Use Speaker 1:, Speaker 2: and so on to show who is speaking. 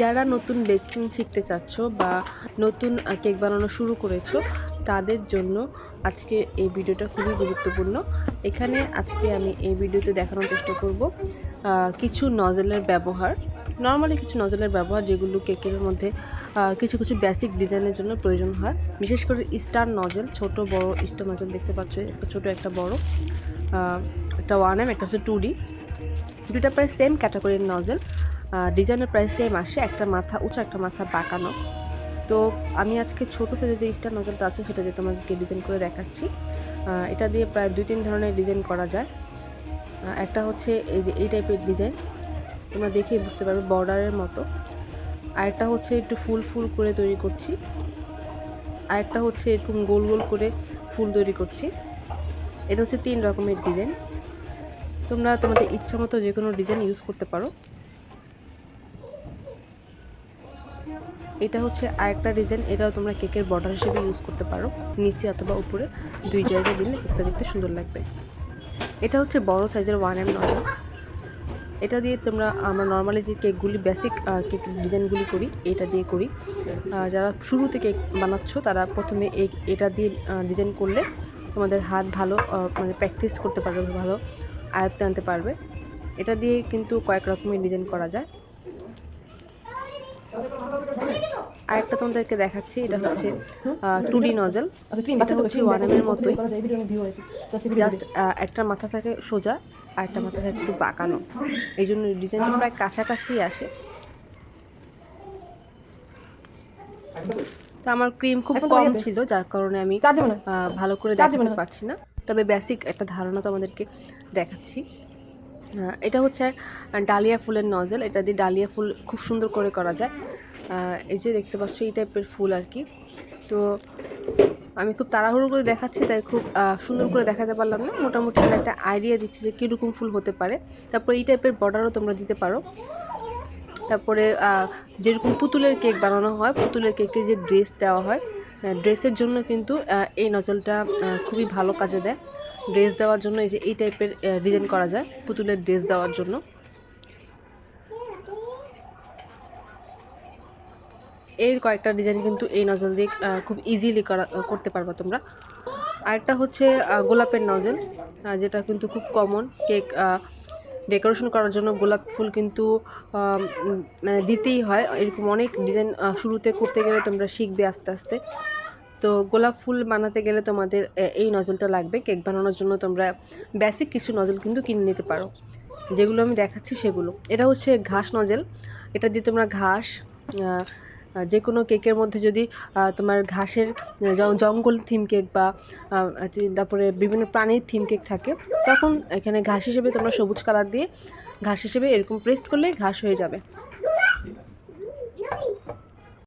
Speaker 1: যারা নতুন বেকিং শিখতে চাচ্ছ বা নতুন কেক বানানো শুরু করেছ, তাদের জন্য আজকে এই ভিডিওটা খুবই গুরুত্বপূর্ণ। এখানে আজকে আমি এই ভিডিওতে দেখানোর চেষ্টা করব কিছু নজেলের ব্যবহার। নর্মালি কিছু নজেলের ব্যবহার যেগুলো কেকের মধ্যে কিছু কিছু বেসিক ডিজাইনের জন্য প্রয়োজন হয়। বিশেষ করে স্টার নজেল, ছোট, বড় স্টার নজেল দেখতে পাচ্ছ, একটা ছোট, একটা বড় একটা ওয়ান এম, একটা হচ্ছে টু ডি। দুটা প্রায় সেম ক্যাটাগরির নজেল। ডিজাইনের প্রাইস সেম আসে একটা মাথা, উঁচু একটা মাথা বাঁকানো। তো আমি আজকে ছোটো সাইজের যে স্টার নজলটা আছে সেটা দিয়ে তোমাদেরকে ডিজাইন করে দেখাচ্ছি। এটা দিয়ে প্রায় দুই তিন ধরনের ডিজাইন করা যায়। একটা হচ্ছে এই যে এই টাইপের ডিজাইন তোমরা দেখেই বুঝতে পারবে বর্ডারের মতো। আরেকটা হচ্ছে একটু ফুল ফুল করে তৈরি করছি। আরেকটা হচ্ছে এরকম গোল গোল করে ফুল তৈরি করছি। এটা হচ্ছে তিন রকমের ডিজাইন তোমরা তোমাদের ইচ্ছা মতো যে কোনো ডিজাইন ইউজ করতে পারো। এটা হচ্ছে আরেকটা ডিজাইন, এটাও তোমরা কেকের বর্ডার হিসেবে ইউজ করতে পারো, নিচে অথবা উপরে, দুই জায়গায় দিলে কেকটা দেখতে সুন্দর লাগবে। এটা হচ্ছে বড় সাইজের ওয়ান এম নজল এটা দিয়ে তোমরা, আমরা নর্মালি যে কেকগুলি বেসিক কেক ডিজাইনগুলি করি, এটা দিয়ে করি। যারা শুরুতে কেক বানাচ্ছ, তারা প্রথমে এই, এটা দিয়ে ডিজাইন করলে তোমাদের হাত ভালো মানে প্র্যাকটিস করতে পারবে, ভালো আয়ত্তে আনতে পারবে। এটা দিয়ে কিন্তু কয়েক রকমের ডিজাইন করা যায়। আরেকটা তোমাদেরকে দেখাচ্ছি এটা হচ্ছে টু ডি নজেল। এটা হচ্ছে ওয়ান মতোই। জাস্ট একটা মাথা থাকে সোজা আর একটা মাথা থাকে একটু বাঁকানো। এই জন্য ডিজাইনটা প্রায় কাছাকাছি আসে। তো আমার ক্রিম খুব কম ছিল যার কারণে আমি ভালো করে দেখাতে পারছি না। তবে বেসিক একটা ধারণা তো আমাদেরকে দেখাচ্ছি এটা হচ্ছে ডালিয়া ফুলের নজেল এটা দিয়ে ডালিয়া ফুল খুব সুন্দর করে করা যায়। এই যে দেখতে পাচ্ছ, এই টাইপের ফুল আর কি। তো আমি খুব তাড়াহুড়ো করে দেখাচ্ছি, তাই খুব সুন্দর করে দেখাতে পারলাম না। মোটামুটি আমি একটা আইডিয়া দিচ্ছি যে কীরকম ফুল হতে পারে। তারপর এই টাইপের বর্ডারও তোমরা দিতে পারো। তারপরে যেরকম পুতুলের কেক বানানো হয়, পুতুলের কেকে যে ড্রেস দেওয়া হয় ড্রেসের জন্য কিন্তু এই নজলটা খুবই ভালো কাজে দেয়। ড্রেস দেওয়ার জন্য এই যে এই টাইপের ডিজাইন করা যায়, পুতুলের ড্রেস দেওয়ার জন্য। এই কয়েকটা ডিজাইন কিন্তু এই নজল দিয়ে খুব ইজিলি করা, করতে পারবা তোমরা। আরেকটা হচ্ছে গোলাপের নজল যেটা কিন্তু খুব কমন কেক ডেকোরেশন করার জন্য গোলাপ ফুল কিন্তু মানে দিতেই হয়। এরকম অনেক ডিজাইন শুরুতে করতে গেলে তোমরা শিখবে আস্তে আস্তে। তো গোলাপ ফুল বানাতে গেলে তোমাদের এই নজলটা লাগবে। কেক বানানোর জন্য তোমরা বেসিক কিছু নজল কিন্তু কিনে নিতে পারো। যেগুলো আমি দেখাচ্ছি সেগুলো। এটা হচ্ছে ঘাস নজেল এটা দিয়ে তোমরা ঘাস যে কোনো কেকের মধ্যে যদি তোমার ঘাসের জঙ্গল থিম কেক বা তারপরে বিভিন্ন প্রাণীর থিম কেক থাকে, তখন এখানে ঘাস হিসেবে তোমরা সবুজ কালার দিয়ে, ঘাস হিসেবে এরকম প্রেস করলে ঘাস হয়ে যাবে।